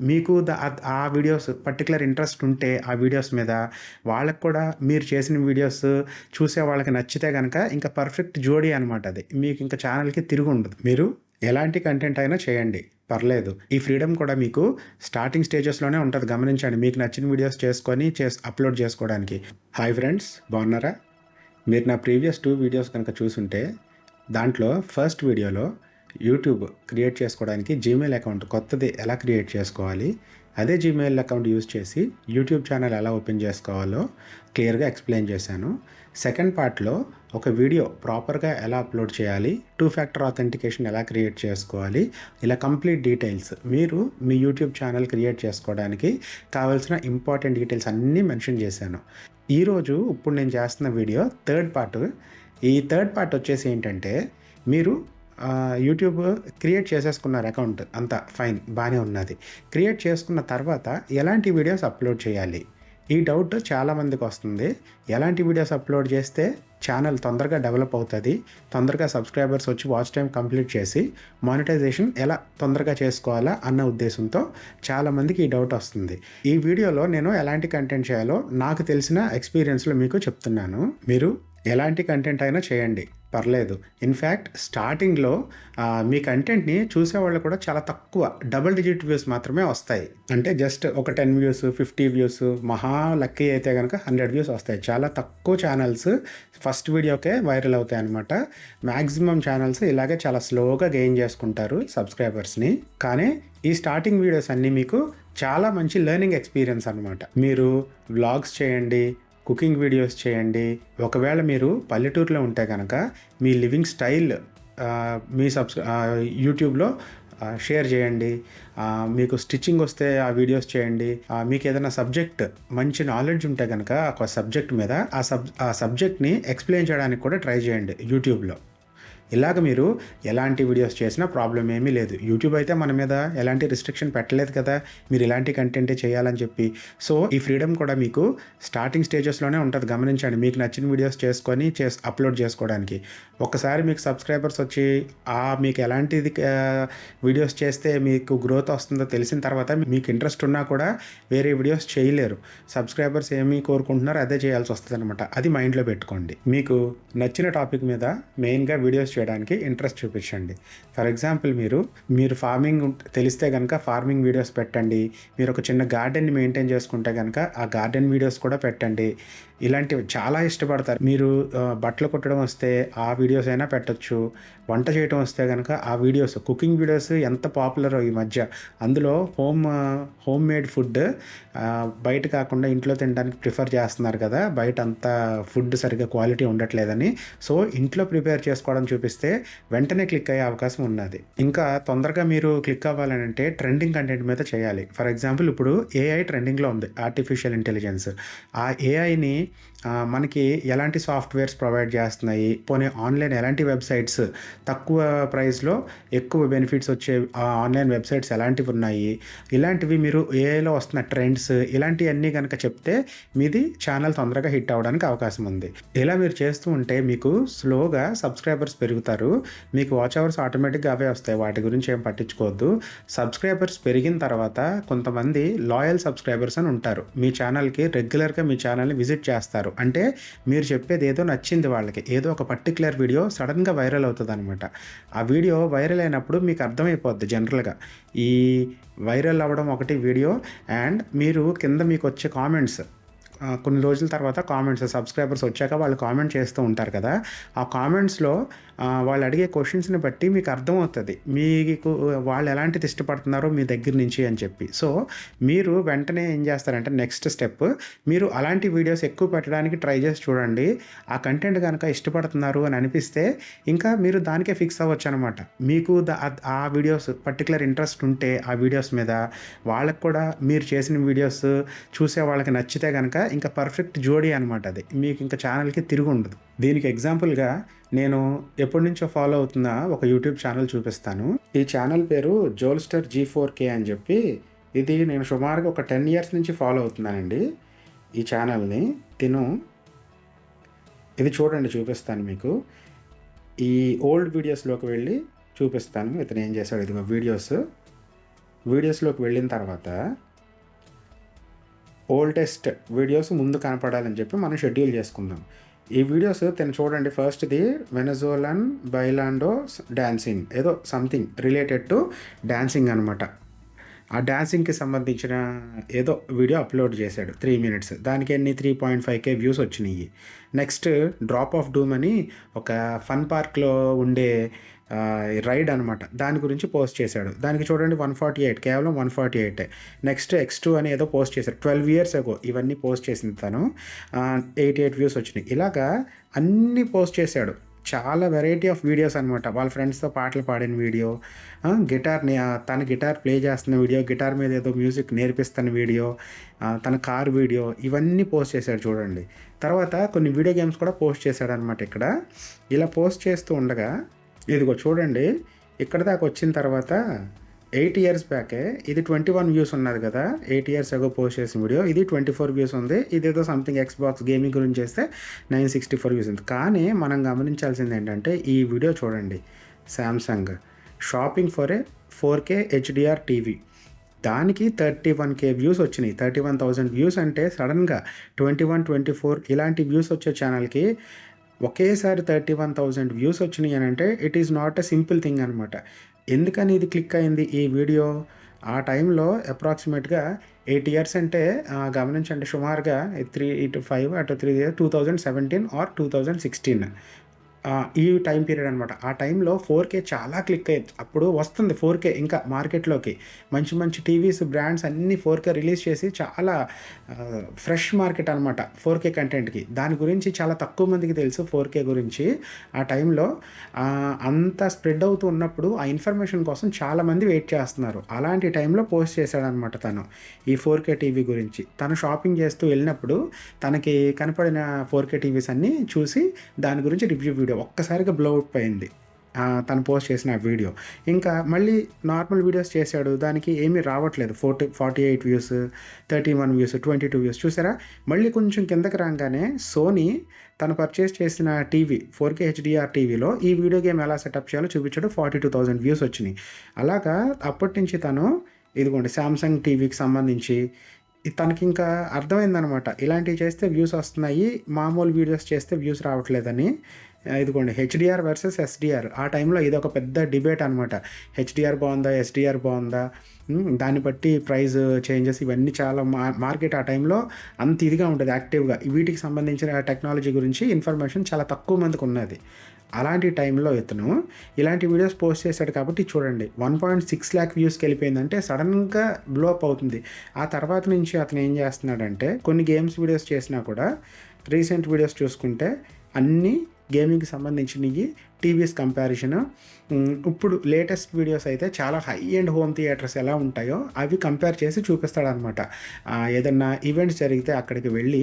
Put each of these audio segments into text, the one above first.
మీకు ద ఆ videos particular interest ఉంటే ఆ వీడియోస్ మీద వాళ్ళకి కూడా మీరు చేసిన వీడియోస్ చూసే వాళ్ళకి నచ్చితే కనుక ఇంకా పర్ఫెక్ట్ జోడీ అనమాట అది. మీకు ఇంకా ఛానల్‌కి ఉండదు మీరు ఎలాంటి కంటెంట్ అయినా చేయండి. పర్లేదు. ఈ ఫ్రీడమ్ కూడా మీకు స్టార్టింగ్ స్టేజెస్‌లోనే ఉంటుంది గమనించండి. మీకు నచ్చిన వీడియోస్ చేసుకొని చేస్ అప్‌లోడ్ చేసుకోవడానికి. హాయ్ ఫ్రెండ్స్ బాగున్నారా? మీరు నా ప్రీవియస్ టూ వీడియోస్ కనుక చూసుంటే దాంట్లో ఫస్ట్ వీడియోలో యూట్యూబ్ క్రియేట్ చేసుకోవడానికి జీమెయిల్ అకౌంట్ కొత్తది ఎలా క్రియేట్ చేసుకోవాలి, అదే జీమెయిల్ అకౌంట్ యూజ్ చేసి యూట్యూబ్ ఛానల్ ఎలా ఓపెన్ చేసుకోవాలో క్లియర్‌గా ఎక్స్‌ప్లెయిన్ చేశాను. సెకండ్ పార్ట్‌లో ఒక వీడియో ప్రాపర్‌గా ఎలా అప్‌లోడ్ చేయాలి, టూ ఫ్యాక్టర్ ఆథెంటికేషన్ ఎలా క్రియేట్ చేసుకోవాలి, ఇలా కంప్లీట్ డీటెయిల్స్ మీరు మీ యూట్యూబ్ ఛానల్ క్రియేట్ చేసుకోవడానికి కావాల్సిన ఇంపార్టెంట్ డీటెయిల్స్ అన్నీ మెన్షన్ చేశాను. ఈరోజు ఇప్పుడు నేను చేస్తున్న వీడియో థర్డ్ పార్ట్. ఈ థర్డ్ పార్ట్ వచ్చేసి ఏంటంటే మీరు యూట్యూబ్ క్రియేట్ చేసేసుకున్నారు అకౌంట్ అంతా ఫైన్ బాగానే ఉన్నది. క్రియేట్ చేసుకున్న తర్వాత ఎలాంటి వీడియోస్ అప్‌లోడ్ చేయాలి? ఈ డౌట్ చాలామందికి వస్తుంది. ఎలాంటి వీడియోస్ అప్‌లోడ్ చేస్తే ఛానల్ తొందరగా డెవలప్ అవుతుంది తొందరగా సబ్స్క్రైబర్స్ వచ్చి వాచ్ టైం కంప్లీట్ చేసి మానిటైజేషన్ ఎలా తొందరగా చేసుకోవాలా అన్న ఉద్దేశంతో చాలామందికి ఈ డౌట్ వస్తుంది. ఈ వీడియోలో నేను ఎలాంటి కంటెంట్ చేయాలో నాకు తెలిసిన ఎక్స్‌పీరియన్స్‌లో మీకు చెప్తున్నాను. మీరు ఎలాంటి కంటెంట్ అయినా చేయండి. పర్లేదు. ఇన్ఫ్యాక్ట్ స్టార్టింగ్‌లో మీ కంటెంట్‌ని చూసేవాళ్ళు కూడా చాలా తక్కువ డబుల్ డిజిట్ వ్యూస్ మాత్రమే వస్తాయి. అంటే జస్ట్ ఒక 10 వ్యూస్, 50 వ్యూస్ మహా లక్కీ అయితే కనుక హండ్రెడ్ వ్యూస్ వస్తాయి. చాలా తక్కువ ఛానల్స్ ఫస్ట్ వీడియోకే వైరల్ అవుతాయి అనమాట మ్యాక్సిమం ఛానల్స్ ఇలాగే చాలా స్లోగా గెయిన్ చేసుకుంటారు సబ్స్క్రైబర్స్‌ని. కానీ ఈ స్టార్టింగ్ వీడియోస్ అన్నీ మీకు చాలా మంచి లెర్నింగ్ ఎక్స్‌పీరియన్స్ అనమాట. మీరు వ్లాగ్స్ చేయండి, కుకింగ్ వీడియోస్ చేయండి. ఒకవేళ మీరు పల్లెటూరులో ఉంటే కనుక మీ లివింగ్ స్టైల్ మీ సబ్స్ యూట్యూబ్‌లో షేర్ చేయండి. మీకు స్టిచ్చింగ్ వస్తే ఆ వీడియోస్ చేయండి. మీకు ఏదైనా సబ్జెక్ట్ మంచి నాలెడ్జ్ ఉంటే కనుక ఒక సబ్జెక్ట్ మీద ఆ సబ్ ఆ సబ్జెక్ట్‌ని ఎక్స్‌ప్లెయిన్ చేయడానికి కూడా ట్రై చేయండి యూట్యూబ్‌లో. ఇలాగ మీరు ఎలాంటి వీడియోస్ చేసినా ప్రాబ్లం ఏమీ లేదు. యూట్యూబ్ అయితే మన మీద ఎలాంటి రిస్ట్రిక్షన్ పెట్టలేదు కదా! మీరు ఇలాంటి కంటెంటే చేయాలని చెప్పి. సో, ఈ ఫ్రీడమ్ కూడా మీకు స్టార్టింగ్ స్టేజెస్‌లోనే ఉంటుంది గమనించండి. మీకు నచ్చిన వీడియోస్ చేసుకొని చేస్ అప్‌లోడ్ చేసుకోవడానికి. ఒక్కసారి మీకు సబ్స్క్రైబర్స్ వచ్చి ఆ మీకు ఎలాంటిది వీడియోస్ చేస్తే మీకు గ్రోత్ వస్తుందో తెలిసిన తర్వాత మీకు ఇంట్రెస్ట్ ఉన్నా కూడా వేరే వీడియోస్ చేయలేరు. సబ్స్క్రైబర్స్ ఏమి కోరుకుంటున్నారో అదే చేయాల్సి వస్తుంది అనమాట అది మైండ్‌లో పెట్టుకోండి. మీకు నచ్చిన టాపిక్ మీద మెయిన్‌గా వీడియోస్ చేయడానికి ఇంట్రెస్ట్ చూపించండి. ఫర్ ఎగ్జాంపుల్ మీరు, మీరు ఫార్మింగ్ తెలిస్తే కనుక ఫార్మింగ్ వీడియోస్ పెట్టండి. మీరు ఒక చిన్న గార్డెన్‌ని మెయింటైన్ చేసుకుంటే కనుక ఆ గార్డెన్ వీడియోస్ కూడా పెట్టండి. ఇలాంటివి చాలా ఇష్టపడతారు. మీరు బట్టలు కుట్టడం వస్తే ఆ వీడియోస్ అయినా పెట్టొచ్చు. వంట చేయటం వస్తే కనుక ఆ వీడియోస్ కుకింగ్ వీడియోస్ ఎంత పాపులర్ ఈ మధ్య. అందులో హోమ్ హోమ్ మేడ్ ఫుడ్ బయట కాకుండా ఇంట్లో తినడానికి ప్రిఫర్ చేస్తున్నారు కదా! బయట అంతా ఫుడ్ సరిగ్గా క్వాలిటీ ఉండట్లేదని. సో, ఇంట్లో ప్రిపేర్ చేసుకోవడం చూపిస్తే వెంటనే క్లిక్ అయ్యే అవకాశం ఉన్నది. ఇంకా తొందరగా మీరు క్లిక్ అవ్వాలనంటే ట్రెండింగ్ కంటెంట్ మీద చేయాలి. ఫర్ ఎగ్జాంపుల్ ఇప్పుడు ఏఐ ట్రెండింగ్‌లో ఉంది. Artificial intelligence. ఆ ఏఐని మనకి ఎలాంటి సాఫ్ట్‌వేర్స్ ప్రొవైడ్ చేస్తున్నాయి, పోనీ ఆన్‌లైన్ ఎలాంటి వెబ్‌సైట్స్ తక్కువ ప్రైస్‌లో ఎక్కువ బెనిఫిట్స్ వచ్చే ఆన్‌లైన్ వెబ్‌సైట్స్ ఎలాంటివి ఉన్నాయి, ఇలాంటివి మీరు ఏఐలో వస్తున్న ట్రెండ్స్ ఇలాంటివన్నీ కనుక చెప్తే మీది ఛానల్ తొందరగా హిట్ అవ్వడానికి అవకాశం ఉంది. ఇలా మీరు చేస్తూ ఉంటే మీకు స్లోగా సబ్స్క్రైబర్స్ పెరుగుతారు. మీకు వాచ్ అవర్స్ ఆటోమేటిక్‌గా అవే వస్తాయి. వాటి గురించి ఏం పట్టించుకోవద్దు. సబ్స్క్రైబర్స్ పెరిగిన తర్వాత కొంతమంది లాయల్ సబ్స్క్రైబర్స్ అని ఉంటారు. మీ ఛానల్‌కి రెగ్యులర్‌గా మీ ఛానల్‌ని విజిట్ చేస్తారు. అంటే మీరు చెప్పేది ఏదో నచ్చింది వాళ్ళకి. ఏదో ఒక పర్టిక్యులర్ వీడియో సడన్గా వైరల్ అవుతదనమాట. ఆ వీడియో వైరల్ అయినప్పుడు మీకు అర్థమైపోద్ది జనరల్‌గా. ఈ వైరల్ అవ్వడం ఒకటి వీడియో అండ్ మీరు కింద మీకు వచ్చే కామెంట్స్ కొన్ని రోజుల తర్వాత కామెంట్స్ సబ్స్క్రైబర్స్ వచ్చాక వాళ్ళు కామెంట్ చేస్తూ ఉంటారు కదా! ఆ కామెంట్స్‌లో వాళ్ళు అడిగే క్వశ్చన్స్ని బట్టి మీకు అర్థమవుతుంది మీకు వాళ్ళు ఎలాంటిది ఇష్టపడుతున్నారో మీ దగ్గర నుంచి అని చెప్పి. సో, మీరు వెంటనే ఏం చేస్తారంటే నెక్స్ట్ స్టెప్ మీరు అలాంటి వీడియోస్ ఎక్కువ పెట్టడానికి ట్రై చేసి చూడండి. ఆ కంటెంట్ కనుక ఇష్టపడుతున్నారు అని అనిపిస్తే ఇంకా మీరు దానికే ఫిక్స్ అవ్వచ్చు అనమాట మీకు ఆ వీడియోస్ పర్టిక్యులర్ ఇంట్రెస్ట్ ఉంటే ఆ వీడియోస్ మీద వాళ్ళకి కూడా మీరు చేసిన వీడియోస్ చూసే వాళ్ళకి నచ్చితే కనుక ఇంకా పర్ఫెక్ట్ జోడీ అనమాట అది. మీకు ఇంకా ఛానల్‌కి తిరిగి ఉండదు దీనికి ఎగ్జాంపుల్‌గా నేను ఎప్పటినుంచో ఫాలో అవుతున్న ఒక యూట్యూబ్ ఛానల్ చూపిస్తాను. ఈ ఛానల్ పేరు జోల్‌స్టర్ జీ4కే అని చెప్పి ఇది నేను సుమారుగా ఒక 10 ఇయర్స్ నుంచి ఫాలో అవుతున్నానండి. ఈ ఛానల్‌ని. తిను ఇది చూడండి చూపిస్తాను మీకు. ఈ ఓల్డ్ వీడియోస్‌లోకి వెళ్ళి చూపిస్తాను. ఇతను ఏం చేశాడో ఇదిగో వీడియోస్. వీడియోస్లోకి వెళ్ళిన తర్వాత ఓల్డెస్ట్ వీడియోస్ ముందు కనపడాలని చెప్పి మనం షెడ్యూల్ చేసుకుందాం. ఈ వీడియోస్ తను చూడండి. ఫస్ట్ది వెనజోలన్ బైలాండో డాన్సింగ్ ఏదో సంథింగ్ రిలేటెడ్ టు డాన్సింగ్ అనమాట ఆ డాన్సింగ్కి సంబంధించిన ఏదో వీడియో అప్లోడ్ చేశాడు త్రీ మినిట్స్ దానికి ఎన్ని? Three point five K views వచ్చినాయి. నెక్స్ట్ డ్రాప్ ఆఫ్ డూమ్ అని ఒక ఫన్ పార్క్లో ఉండే రైడ్ అనమాట దాని గురించి పోస్ట్ చేశాడు. దానికి చూడండి వన్ ఫార్టీ ఎయిట్ కేవలం one forty eight. Next X two అని ఏదో పోస్ట్ చేశాడు. ట్వెల్వ్ ఇయర్స్ అగో ఇవన్నీ పోస్ట్ చేసింది తను. ఎయిటీ ఎయిట్ వ్యూస్ వచ్చినాయి. ఇలాగా అన్నీ పోస్ట్ చేశాడు. చాలా వెరైటీ ఆఫ్ వీడియోస్ అనమాట వాళ్ళ ఫ్రెండ్స్తో పాటలు పాడిన వీడియో గిటార్ని తన గిటార్ ప్లే చేస్తున్న వీడియో గిటార్ మీద ఏదో మ్యూజిక్ నేర్పిస్తున్న వీడియో తన కార్ వీడియో ఇవన్నీ పోస్ట్ చేశాడు చూడండి. తర్వాత కొన్ని వీడియో గేమ్స్ కూడా పోస్ట్ చేశాడు అనమాట ఇక్కడ. ఇలా పోస్ట్ చేస్తూ ఉండగా ఇదిగో చూడండి ఇక్కడ దాకా వచ్చిన తర్వాత ఎయిట్ ఇయర్స్ బ్యాకే ఇది ట్వంటీ వన్ వ్యూస్ ఉన్నది కదా ఎయిట్ ఇయర్స్ అగో పోస్ట్ చేసిన వీడియో ఇది ట్వంటీ ఫోర్ వ్యూస్ ఉంది ఇదేదో సంథింగ్ ఎక్స్బాక్స్ గేమింగ్ గురించి చేస్తే నైన్ సిక్స్టీ ఫోర్ వ్యూస్ ఉంది. కానీ మనం గమనించాల్సింది ఏంటంటే ఈ వీడియో చూడండి Samsung shopping for a four K HDR TV దానికి థర్టీ వన్ కే వ్యూస్ వచ్చినాయి. థర్టీ వన్ థౌజండ్ వ్యూస్ అంటే సడన్గా ట్వంటీ వన్ ట్వంటీ ఫోర్ ఇలాంటి వ్యూస్ వచ్చే ఛానల్కి ఒకేసారి థర్టీ వన్ థౌజండ్ వ్యూస్ వచ్చినాయి అని అంటే it is not a simple thing అనమాట ఎందుకని ఇది క్లిక్ అయింది ఈ వీడియో? ఆ టైంలో అప్రాక్సిమేట్గా ఎయిట్ ఇయర్స్ అంటే గమనించండి సుమారుగా త్రీ ఇటు ఫైవ్ అటు three two thousand seventeen or two thousand sixteen ఈ టైం పీరియడ్ అనమాట ఆ టైంలో ఫోర్ కే చాలా క్లిక్ అయ్యింది అప్పుడు వస్తుంది ఫోర్ కే ఇంకా మార్కెట్లోకి మంచి మంచి టీవీస్ బ్రాండ్స్ అన్నీ ఫోర్ కే రిలీజ్ చేసి చాలా ఫ్రెష్ మార్కెట్ అనమాట ఫోర్ కే. కంటెంట్కి దాని గురించి చాలా తక్కువ మందికి తెలుసు ఫోర్ కే గురించి. ఆ టైంలో అంత స్ప్రెడ్ అవుతూ ఉన్నప్పుడు ఆ ఇన్ఫర్మేషన్ కోసం చాలామంది వెయిట్ చేస్తున్నారు. అలాంటి టైంలో పోస్ట్ చేశాడనమాట తను ఈ ఫోర్ కే టీవీ గురించి. తను షాపింగ్ చేస్తూ వెళ్ళినప్పుడు తనకి కనపడిన ఫోర్ కే టీవీస్ అన్నీ చూసి దాని గురించి రివ్యూ వీడియో ఒక్కసారిగా బ్లో అవుట్ అయింది. తను పోస్ట్ చేసిన వీడియో ఇంకా మళ్ళీ నార్మల్ వీడియోస్ చేశాడు. దానికి ఏమీ రావట్లేదు. Forty forty eight views thirty one views twenty two views చూసారా? మళ్ళీ కొంచెం కిందకి రాగానే సోనీ తను పర్చేస్ చేసిన టీవీ ఫోర్ కే హెచ్డిఆర్ టీవీలో ఈ వీడియో గేమ్ ఎలా సెటప్ చేయాలో చూపించాడు. ఫార్టీ టూ థౌజండ్ వ్యూస్ వచ్చినాయి. అలాగా అప్పటి నుంచి తను ఇదిగోండి శాంసంగ్ టీవీకి సంబంధించి తనకి ఇంకా అర్థమైందనమాట. ఇలాంటివి చేస్తే వ్యూస్ వస్తున్నాయి. మామూలు వీడియోస్ చేస్తే వ్యూస్ రావట్లేదని ఇదిగోండి హెచ్డిఆర్ వర్సెస్ ఎస్డిఆర్. ఆ టైంలో ఇది ఒక పెద్ద డిబేట్ అనమాట హెచ్డిఆర్ బాగుందా ఎస్డిఆర్ బాగుందా? దాన్ని బట్టి ప్రైస్ చేంజెస్ ఇవన్నీ చాలా మార్కెట్ ఆ టైంలో అంత ఇదిగా ఉంటుంది యాక్టివ్గా. వీటికి సంబంధించిన టెక్నాలజీ గురించి ఇన్ఫర్మేషన్ చాలా తక్కువ మందికి ఉన్నది. అలాంటి టైంలో ఇతను ఇలాంటి వీడియోస్ పోస్ట్ చేశాడు కాబట్టి చూడండి. వన్ పాయింట్ సిక్స్ ల్యాక్ వ్యూస్కి వెళ్ళిపోయిందంటే సడన్గా బ్లోప్ అవుతుంది. ఆ తర్వాత నుంచి అతను ఏం చేస్తున్నాడంటే కొన్ని గేమ్స్ వీడియోస్ చేసినా కూడా రీసెంట్ వీడియోస్ చూసుకుంటే అన్నీ గేమింగ్కి సంబంధించినవి టీవీఎస్ కంపారిజన్ ఇప్పుడు లేటెస్ట్ వీడియోస్ అయితే చాలా హై అండ్ హోమ్ థియేటర్స్ ఎలా ఉంటాయో అవి కంపేర్ చేసి చూపిస్తాడనమాట ఏదన్నా ఈవెంట్స్ జరిగితే అక్కడికి వెళ్ళి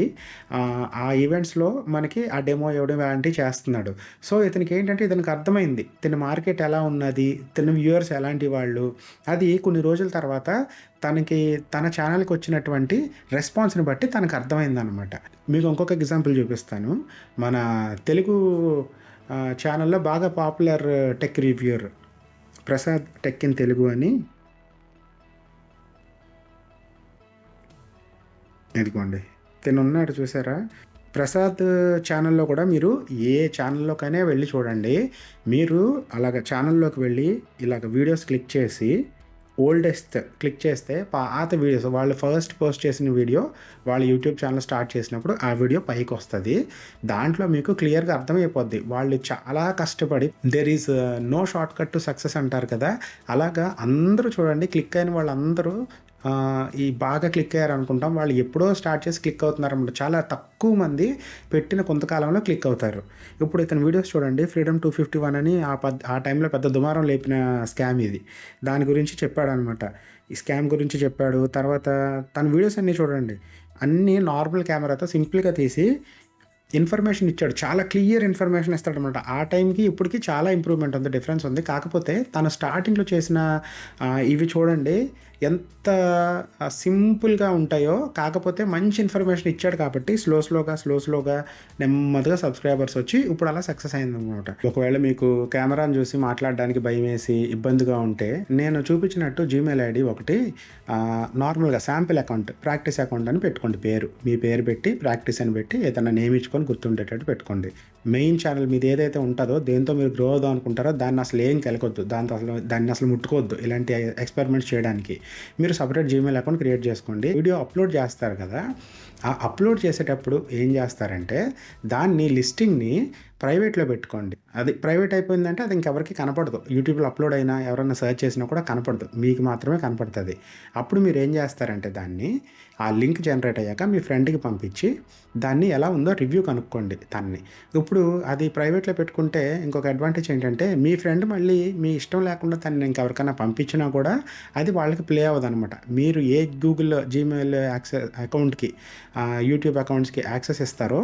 ఆ ఈవెంట్స్లో మనకి ఆ డెమో ఇవ్వడం అలాంటివి చేస్తున్నాడు. సో ఇతనికి ఏంటంటే ఇతనికి అర్థమైంది తిన మార్కెట్ ఎలా ఉన్నది తిన వ్యూవర్స్ ఎలాంటి వాళ్ళు అది కొన్ని రోజుల తర్వాత తనకి తన ఛానల్కి వచ్చినటువంటి రెస్పాన్స్ని బట్టి తనకు అర్థమైందనమాట మీకు ఇంకొక ఎగ్జాంపుల్ చూపిస్తాను. మన తెలుగు ఛానల్లో బాగా popular tech reviewer Prasad tech in Telugu అని. ఇదిగోండి. తిను ఉన్నాడు చూసారా? ప్రసాద్ ఛానల్లో కూడా మీరు ఏ ఛానల్లోకైనా వెళ్ళి చూడండి. మీరు అలాగ ఛానల్లోకి వెళ్ళి ఇలాగ వీడియోస్ క్లిక్ చేసి ఓల్డెస్ట్ క్లిక్ చేస్తే పాత వీడియోస్ వాళ్ళు ఫస్ట్ పోస్ట్ చేసిన వీడియో వాళ్ళ యూట్యూబ్ ఛానల్ స్టార్ట్ చేసినప్పుడు ఆ వీడియో పైకి వస్తుంది. దాంట్లో మీకు క్లియర్గా అర్థమైపోద్ది. వాళ్ళు చాలా కష్టపడి there is no shortcut to success అంటారు కదా. అలాగా అందరూ చూడండి క్లిక్ అయిన వాళ్ళందరూ ఈ బాగా క్లిక్ అయ్యారు అనుకుంటాం వాళ్ళు ఎప్పుడో స్టార్ట్ చేసి క్లిక్ అవుతున్నారు అనమాట చాలా తక్కువ మంది పెట్టిన కొంతకాలంలో క్లిక్ అవుతారు. ఇప్పుడు ఇతని వీడియోస్ చూడండి. ఫ్రీడమ్ టూ ఫిఫ్టీ వన్ అని ఆ పద్ ఆ టైంలో పెద్ద దుమారం లేపిన స్కామ్ ఇది. దాని గురించి చెప్పాడు అనమాట ఈ స్కామ్ గురించి చెప్పాడు. తర్వాత తన వీడియోస్ అన్నీ చూడండి. అన్నీ నార్మల్ కెమెరాతో సింపుల్గా తీసి ఇన్ఫర్మేషన్ ఇచ్చాడు. చాలా క్లియర్ ఇన్ఫర్మేషన్ ఇస్తాడు అనమాట ఆ టైంకి ఇప్పటికి చాలా ఇంప్రూవ్మెంట్ ఉంది డిఫరెన్స్ ఉంది. కాకపోతే తను స్టార్టింగ్లో చేసిన ఇవి చూడండి. ఎంత సింపుల్గా ఉంటాయో కాకపోతే మంచి ఇన్ఫర్మేషన్ ఇచ్చాడు కాబట్టి స్లో స్లోగా స్లో స్లోగా నెమ్మదిగా సబ్స్క్రైబర్స్ వచ్చి ఇప్పుడు అలా సక్సెస్ అయింది అనమాట ఒకవేళ మీకు కెమెరాను చూసి మాట్లాడడానికి భయం వేసి ఇబ్బందిగా ఉంటే నేను చూపించినట్టు జీమెయిల్ ఐడి ఒకటి నార్మల్గా శాంపిల్ అకౌంట్ ప్రాక్టీస్ అకౌంట్ అని పెట్టుకోండి పేరు. మీ పేరు పెట్టి ప్రాక్టీస్ అని పెట్టి ఏదైనా నేమ్ ఇచ్చుకొని గుర్తుండేటట్టు పెట్టుకోండి. మెయిన్ ఛానల్ మీద ఏదైతే ఉంటుందో దేంతో మీరు గ్రో అవుదాం అనుకుంటారో దాన్ని అసలు ఏం కలకొద్దు. దాంతో అసలు దాన్ని అసలు ముట్టుకోవద్దు ఇలాంటి ఎక్స్పెరిమెంట్స్ చేయడానికి. మీరు సపరేట్ జీమెయిల్ అకౌంట్ క్రియేట్ చేసుకోండి. వీడియో అప్లోడ్ చేస్తారు కదా. ఆ అప్లోడ్ చేసేటప్పుడు ఏం చేస్తారంటే దాన్ని లిస్టింగ్ని ప్రైవేట్లో పెట్టుకోండి. అది ప్రైవేట్ అయిపోయిందంటే అది ఇంకెవరికి కనపడదు. యూట్యూబ్లో అప్లోడ్ అయినా ఎవరైనా సెర్చ్ చేసినా కూడా కనపడదు. మీకు మాత్రమే కనపడుతుంది. అప్పుడు మీరు ఏం చేస్తారంటే దాన్ని ఆ లింక్ జనరేట్ అయ్యాక మీ ఫ్రెండ్కి పంపించి దాన్ని ఎలా ఉందో రివ్యూ కనుక్కోండి దాన్ని. ఇప్పుడు అది ప్రైవేట్లో పెట్టుకుంటే ఇంకొక అడ్వాంటేజ్ ఏంటంటే మీ ఫ్రెండ్ మళ్ళీ మీ ఇష్టం లేకుండా దాన్ని ఇంకెవరికైనా పంపించినా కూడా అది వాళ్ళకి ప్లే అవ్వదు అనమాట మీరు ఏ గూగుల్ జీమెయిల్ యాక్సెస్ అకౌంట్కి యూట్యూబ్ అకౌంట్స్కి యాక్సెస్ ఇస్తారో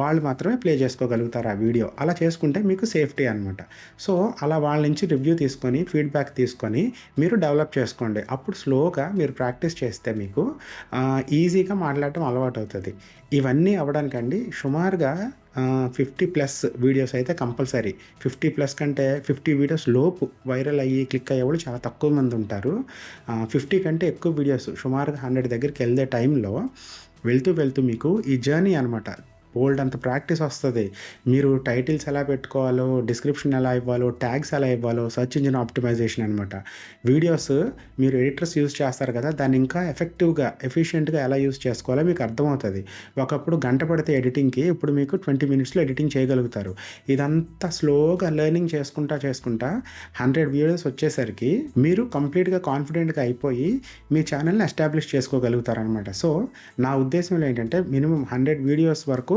వాళ్ళు మాత్రమే ప్లే చేసుకోగలుగుతారు ఆ వీడియో అలా చేసుకుంటే మీకు సేఫ్టీ అనమాట సో అలా వాళ్ళ నుంచి రివ్యూ తీసుకొని ఫీడ్బ్యాక్ తీసుకొని మీరు డెవలప్ చేసుకోండి. అప్పుడు స్లోగా మీరు ప్రాక్టీస్ చేస్తే మీకు ఈజీగా మాట్లాడటం అలవాటు అవుతుంది ఇవన్నీ అవ్వడానికండి సుమారుగా ఫిఫ్టీ ప్లస్ వీడియోస్ అయితే కంపల్సరీ ఫిఫ్టీ ప్లస్ కంటే ఫిఫ్టీ వీడియోస్ లోపు వైరల్ అయ్యి క్లిక్ అయ్యేవాళ్ళు చాలా తక్కువ మంది ఉంటారు. ఫిఫ్టీ కంటే ఎక్కువ వీడియోస్ సుమారుగా హండ్రెడ్ దగ్గరికి వెళ్ళే టైంలో వెళ్తూ వెళ్తూ మీకు ఈ జర్నీ అనమాట బోల్డ్ అంత ప్రాక్టీస్ వస్తుంది. మీరు టైటిల్స్ ఎలా పెట్టుకోవాలో డిస్క్రిప్షన్ ఎలా ఇవ్వాలో ట్యాగ్స్ ఎలా ఇవ్వాలో సర్చ్ ఇంజిన్ ఆప్టిమైజేషన్ అనమాట వీడియోస్ మీరు ఎడిటర్స్ యూస్ చేస్తారు కదా దాన్ని ఇంకా ఎఫెక్టివ్గా ఎఫిషియెంట్గా ఎలా యూస్ చేసుకోవాలో మీకు అర్థమవుతుంది. ఒకప్పుడు గంట పడితే ఎడిటింగ్కి ఇప్పుడు మీకు ట్వంటీ మినిట్స్లో ఎడిటింగ్ చేయగలుగుతారు. ఇదంతా స్లోగా లెర్నింగ్ చేసుకుంటా చేసుకుంటా హండ్రెడ్ వీడియోస్ వచ్చేసరికి మీరు కంప్లీట్గా కాన్ఫిడెంట్గా అయిపోయి మీ ఛానల్ని ఎస్టాబ్లిష్ చేసుకోగలుగుతారు అనమాట సో నా ఉద్దేశంలో ఏంటంటే మినిమం హండ్రెడ్ వీడియోస్ వరకు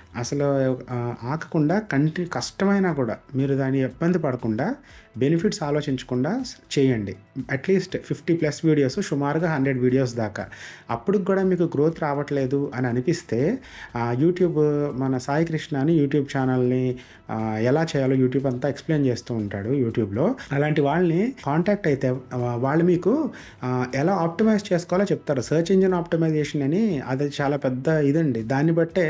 అసలు ఆకకుండా కంటి కష్టమైనా కూడా మీరు దాన్ని ఇబ్బంది పడకుండా బెనిఫిట్స్ ఆలోచించకుండా చేయండి. At least fifty plus videos సుమారుగా హండ్రెడ్ వీడియోస్ దాకా. అప్పుడు కూడా మీకు గ్రోత్ రావట్లేదు అని అనిపిస్తే యూట్యూబ్ మన సాయి కృష్ణ అని యూట్యూబ్ ఛానల్ని ఎలా చేయాలో యూట్యూబ్ అంతా ఎక్స్ప్లెయిన్ చేస్తూ ఉంటాడు యూట్యూబ్లో. అలాంటి వాళ్ళని కాంటాక్ట్ అయితే వాళ్ళు మీకు ఎలా ఆప్టిమైజ్ చేసుకోవాలో చెప్తారు. సర్చ్ ఇంజిన్ ఆప్టిమైజేషన్ అని అది చాలా పెద్ద ఇదండి. దాన్ని బట్టే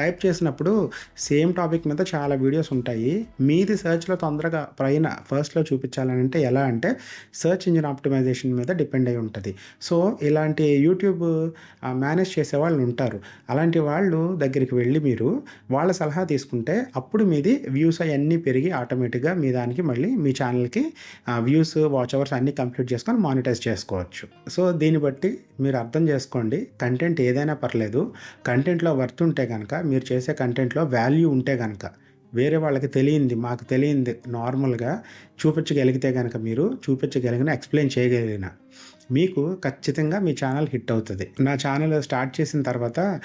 టైప్ చేసినప్పుడు సేమ్ టాపిక్ మీద చాలా వీడియోస్ ఉంటాయి. మీది సెర్చ్లో తొందరగా పైన ఫస్ట్లో చూపించాలని అంటే ఎలా అంటే సెర్చ్ ఇంజిన్ ఆప్టిమైజేషన్ మీద డిపెండ్ అయి ఉంటుంది. సో ఇలాంటి యూట్యూబ్ మేనేజ్ చేసే వాళ్ళు ఉంటారు. అలాంటి వాళ్ళు దగ్గరికి వెళ్ళి మీరు వాళ్ళ సలహా తీసుకుంటే అప్పుడు మీది వ్యూస్ అవన్నీ పెరిగి ఆటోమేటిక్గా మీ దానికి మళ్ళీ మీ ఛానల్కి వ్యూస్ వాచ్ అవర్స్ అన్నీ కంప్లీట్ చేసుకొని మానిటైజ్ చేసుకోవచ్చు. సో దీన్ని బట్టి మీరు అర్థం చేసుకోండి. కంటెంట్ ఏదైనా పర్లేదు. కంటెంట్లో వర్త్ ఉంటే కనుక మీరు చేసే కంటెంట్లో వాల్యూ ఉంటే కనుక వేరే వాళ్ళకి తెలియంది మాకు తెలియంది నార్మల్గా చూపించగలిగితే కనుక మీరు చూపించగలిగిన ఎక్స్ప్లెయిన్ చేయగలిగిన మీకు ఖచ్చితంగా మీ ఛానల్ హిట్ అవుతుంది. నా ఛానల్ స్టార్ట్ చేసిన తర్వాత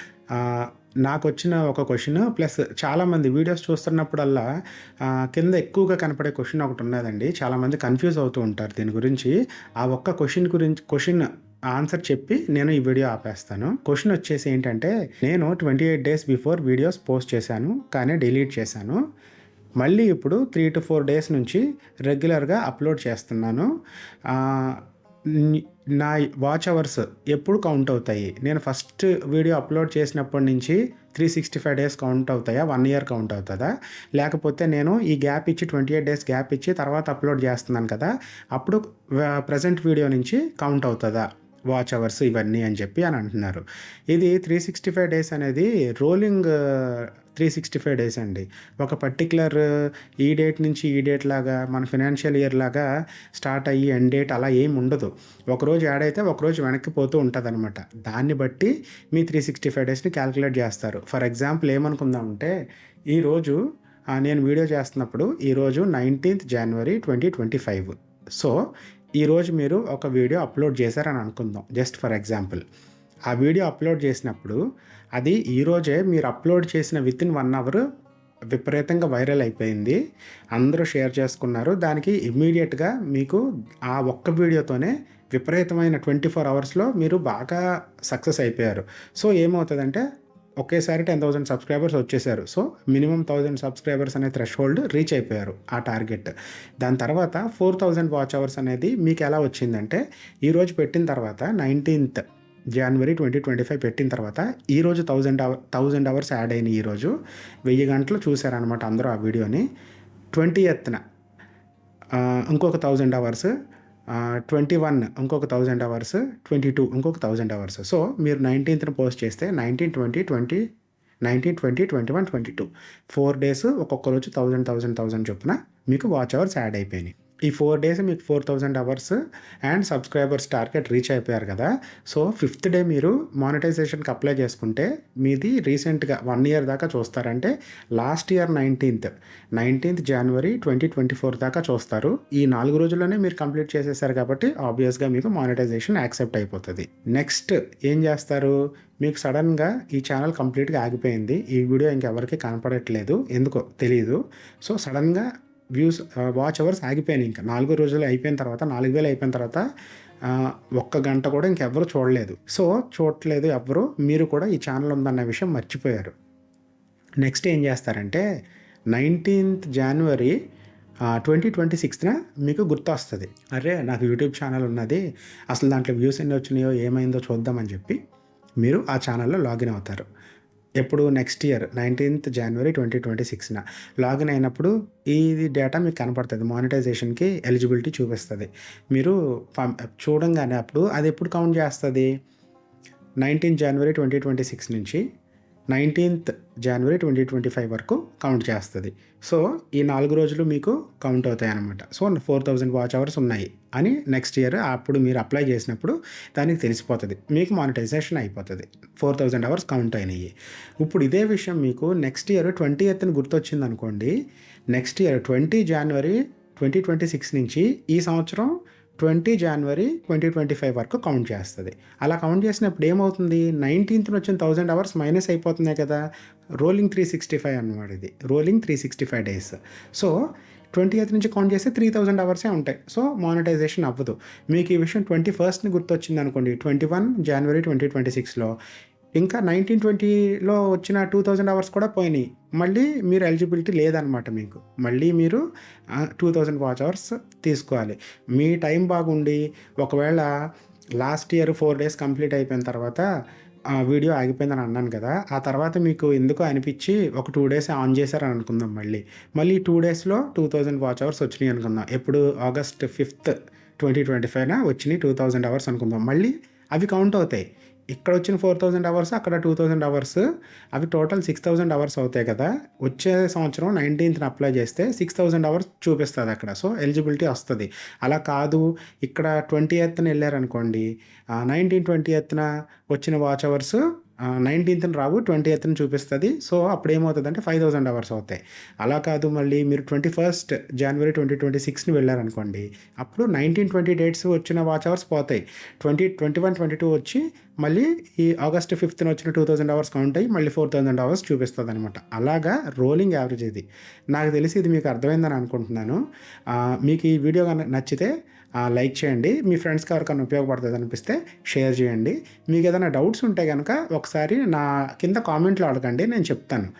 నాకు వచ్చిన ఒక క్వశ్చన్ ప్లస్ చాలామంది వీడియోస్ చూస్తున్నప్పుడల్లా కింద ఎక్కువగా కనపడే క్వశ్చన్ ఒకటి ఉన్నదండి. చాలామంది కన్ఫ్యూజ్ అవుతూ ఉంటారు దీని గురించి. ఆ ఒక్క క్వశ్చన్ గురించి క్వశ్చన్ ఆన్సర్ చెప్పి నేను ఈ వీడియో ఆపేస్తాను. క్వశ్చన్ వచ్చేసి ఏంటంటే నేను twenty eight days before videos post చేశాను కానీ డిలీట్ చేశాను. మళ్ళీ ఇప్పుడు త్రీ టు ఫోర్ డేస్ నుంచి రెగ్యులర్గా అప్లోడ్ చేస్తున్నాను. నా వాచ్ అవర్స్ ఎప్పుడు కౌంట్ అవుతాయి? నేను ఫస్ట్ వీడియో అప్లోడ్ చేసినప్పటి నుంచి three sixty five days count అవుతాయా? వన్ ఇయర్ కౌంట్ అవుతుందా? లేకపోతే నేను ఈ గ్యాప్ ఇచ్చి ట్వంటీ ఎయిట్ డేస్ గ్యాప్ ఇచ్చి తర్వాత అప్లోడ్ చేస్తున్నాను కదా అప్పుడు ప్రజెంట్ వీడియో నుంచి కౌంట్ అవుతుందా? వాచ్ అవర్స్ ఇవన్నీ అని చెప్పి అని అంటున్నారు. ఇది త్రీ సిక్స్టీ ఫైవ్ డేస్ అనేది rolling three sixty five days అండి. ఒక పర్టికులర్ uh, ఈ డేట్ నుంచి ఈ డేట్ లాగా మన ఫినాన్షియల్ ఇయర్ లాగా స్టార్ట్ అయ్యి ఎండ్ డేట్ అలా ఏం ఉండదు. ఒకరోజు యాడ్ అయితే ఒకరోజు వెనక్కి పోతూ ఉంటుంది అనమాట దాన్ని బట్టి మీ త్రీ సిక్స్టీ ఫైవ్ డేస్ని క్యాలిక్యులేట్ చేస్తారు. ఫర్ ఎగ్జాంపుల్ ఏమనుకుందామంటే ఈరోజు నేను వీడియో చేస్తున్నప్పుడు ఈరోజు nineteenth January twenty twenty five so ఈరోజు మీరు ఒక వీడియో అప్లోడ్ చేశారని అనుకుందాం. Just for example. ఆ వీడియో అప్లోడ్ చేసినప్పుడు అది ఈరోజే మీరు అప్లోడ్ చేసిన విత్ ఇన్ వన్ అవర్ విపరీతంగా వైరల్ అయిపోయింది. అందరూ షేర్ చేసుకున్నారు. దానికి ఇమ్మీడియట్గా మీకు ఆ ఒక్క వీడియోతోనే విపరీతమైన ట్వంటీ ఫోర్ అవర్స్లో మీరు బాగా సక్సెస్ అయిపోయారు. సో ఏమవుతుందంటే ఒకేసారి టెన్ థౌసండ్ సబ్స్క్రైబర్స్ వచ్చేసారు. సో మినిమం థౌజండ్ సబ్స్క్రైబర్స్ అనే థ్రెష్ హోల్డ్ రీచ్ అయిపోయారు ఆ టార్గెట్ దాని తర్వాత ఫోర్ థౌజండ్ వాచ్ అవర్స్ అనేది మీకు ఎలా వచ్చిందంటే ఈరోజు పెట్టిన తర్వాత nineteenth January twenty twenty five పెట్టిన తర్వాత ఈరోజు thousand hour thousand hours add అయినాయి ఈరోజు వెయ్యి గంటలు చూశారనమాట అందరూ ఆ వీడియోని. ట్వంటీ ఎత్న ఇంకొక థౌజండ్ అవర్స్ ట్వంటీ వన్ ఇంకొక థౌజండ్ అవర్స్ ట్వంటీ టూ ఇంకొక థౌజండ్ అవర్స్ సో మీరు నైన్టీన్త్న పోస్ట్ చేస్తే nineteen twenty twenty nineteen twenty twenty one twenty two four days ఒక్కొక్క రోజు థౌజండ్ థౌజండ్ థౌజండ్ చొప్పున మీకు వాచ్ అవర్స్ యాడ్ అయిపోయినాయి. ఈ ఫోర్ డేస్ మీకు four thousand hours and subscribers target reach అయిపోయారు కదా. సో ఫిఫ్త్ డే మీరు మానిటైజేషన్కి అప్లై చేసుకుంటే మీది రీసెంట్గా వన్ ఇయర్ దాకా చూస్తారంటే last year nineteenth nineteenth January twenty twenty four దాకా చూస్తారు. ఈ నాలుగు రోజుల్లోనే మీరు కంప్లీట్ చేసేసారు కాబట్టి ఆబ్వియస్గా మీకు మానిటైజేషన్ యాక్సెప్ట్ అయిపోతుంది. నెక్స్ట్ ఏం చేస్తారు? మీకు సడన్గా ఈ ఛానల్ కంప్లీట్గా ఆగిపోయింది. ఈ వీడియో ఇంకెవరికి కనపడట్లేదు. ఎందుకో తెలియదు సో సడన్గా వ్యూస్ వాచ్ అవర్స్ ఆగిపోయినాయి ఇంకా. నాలుగో రోజులు అయిపోయిన తర్వాత నాలుగు వేలు అయిపోయిన తర్వాత uh, ఒక్క గంట కూడా ఇంకెవ్వరు చూడలేదు. సో చూడలేదు ఎవ్వరు మీరు కూడా ఈ ఛానల్ ఉందన్న విషయం మర్చిపోయారు. నెక్స్ట్ ఏం చేస్తారంటే నైన్టీన్త్ జనవరి ట్వంటీ ట్వంటీ సిక్స్త్న మీకు గుర్తొస్తుంది. అరే నాకు యూట్యూబ్ ఛానల్ ఉన్నది అసలు దాంట్లో వ్యూస్ ఎన్ని వచ్చినాయో ఏమైందో చూద్దామని చెప్పి మీరు ఆ ఛానల్లో లాగిన్ అవుతారు. ఎప్పుడు next year nineteenth January twenty twenty సిక్స్న login అయినప్పుడు ఈ డేటా మీకు కనపడుతుంది మానిటైజేషన్కి ఎలిజిబిలిటీ చూపిస్తుంది. మీరు చూడంగానే అప్పుడు అది ఎప్పుడు కౌంట్ చేస్తుంది? Nineteen January twenty twenty six నుంచి nineteenth January twenty twenty five వరకు కౌంట్ చేస్తుంది. సో ఈ నాలుగు రోజులు మీకు కౌంట్ అవుతాయి అనమాట so four thousand watch hours ఉన్నాయి అని నెక్స్ట్ ఇయర్ అప్పుడు మీరు అప్లై చేసినప్పుడు దానికి తెలిసిపోతుంది. మీకు మానిటైజేషన్ అయిపోతుంది. ఫోర్ థౌజండ్ అవర్స్ కౌంట్ అయినాయి. ఇప్పుడు ఇదే విషయం మీకు నెక్స్ట్ ఇయర్ ట్వంటీ ఎయిత్ని గుర్తొచ్చింది అనుకోండి next year twenty January twenty twenty six నుంచి ఈ సంవత్సరం twenty January twenty twenty five వరకు కౌంట్ చేస్తుంది. అలా కౌంట్ చేసినప్పుడు ఏమవుతుంది? నైన్టీన్త్ వచ్చిన థౌజండ్ అవర్స్ మైనస్ అయిపోతున్నాయి కదా. రోలింగ్ త్రీ సిక్స్టీ ఫైవ్ అనమాట ఇది. Rolling three sixty five days so twenty eighth నుంచి కౌంట్ చేస్తే త్రీ థౌజండ్ అవర్సే ఉంటాయి. సో మానిటైజేషన్ అవ్వదు. మీకు ఈ విషయం ట్వంటీ ఫస్ట్ని గుర్తొచ్చింది అనుకోండి twenty one January twenty twenty సిక్స్లో ఇంకా నైన్టీన్ ట్వంటీలో వచ్చిన టూ థౌజండ్ అవర్స్ కూడా పోయినాయి. మళ్ళీ మీరు ఎలిజిబిలిటీ లేదనమాట మీకు. మళ్ళీ మీరు టూ థౌజండ్ వాచ్ అవర్స్ తీసుకోవాలి. మీ టైం బాగుండి ఒకవేళ last year four days complete అయిపోయిన తర్వాత వీడియో ఆగిపోయిందని అన్నాను కదా ఆ తర్వాత మీకు ఎందుకో అనిపించి ఒక టూ డేస్ ఆన్ చేశారని అనుకుందాం మళ్ళీ. మళ్ళీ టూ డేస్లో టూ థౌజండ్ వాచ్ అవర్స్ వచ్చినాయి అనుకుందాం. ఎప్పుడు? ఆగస్ట్ ఫిఫ్త్ ట్వంటీ ట్వంటీ ఫైవ్న వచ్చినాయి టూ థౌజండ్ అవర్స్ అనుకుందాం. మళ్ళీ అవి కౌంట్ అవుతాయి. ఇక్కడ వచ్చిన ఫోర్ థౌజండ్ అవర్స్ అక్కడ టూ థౌజండ్ అవర్స్. అవి టోటల్ సిక్స్ థౌజండ్ అవర్స్ అవుతాయి కదా. వచ్చే సంవత్సరం నైన్టీన్త్ని అప్లై చేస్తే సిక్స్ థౌజండ్ అవర్స్ చూపిస్తుంది అక్కడ. సో ఎలిజిబిలిటీ వస్తుంది. అలా కాదు ఇక్కడ ట్వంటీ ఎత్న వెళ్ళారనుకోండి నైన్టీన్ ట్వంటీ ఎత్న వచ్చిన వాచ్ అవర్స్ నైన్టీన్త్ని రావు ట్వంటీ ఎయిత్ని చూపిస్తుంది. సో అప్పుడు ఏమవుతుంది అంటే ఫైవ్ థౌసండ్ అవర్స్ అవుతాయి. అలా కాదు మళ్ళీ మీరు ట్వంటీ ఫస్ట్ జనవరి ట్వంటీ ట్వంటీ సిక్స్ని వెళ్ళారనుకోండి అప్పుడు నైన్టీన్ ట్వంటీ డేట్స్ వచ్చిన వాచ్ అవర్స్ పోతాయి. Twenty twenty one twenty two వచ్చి మళ్ళీ ఈ ఆగస్ట్ ఫిఫ్త్న వచ్చిన టూ థౌసండ్ అవర్స్ కౌంట్ అయ్యి మళ్ళీ ఫోర్ థౌసండ్ అవర్స్ చూపిస్తుంది అనమాట అలాగా రోలింగ్ యావరేజ్ ఇది. నాకు తెలిసి ఇది మీకు అర్థమైందని అనుకుంటున్నాను. మీకు ఈ వీడియో నచ్చితే లైక్ చేయండి. మీ ఫ్రెండ్స్కి ఎవరికైనా ఉపయోగపడుతుంది అనిపిస్తే షేర్ చేయండి. మీకు ఏదైనా డౌట్స్ ఉంటే కనుక ఒకసారి నా కింద కామెంట్లో అడగండి నేను చెప్తాను.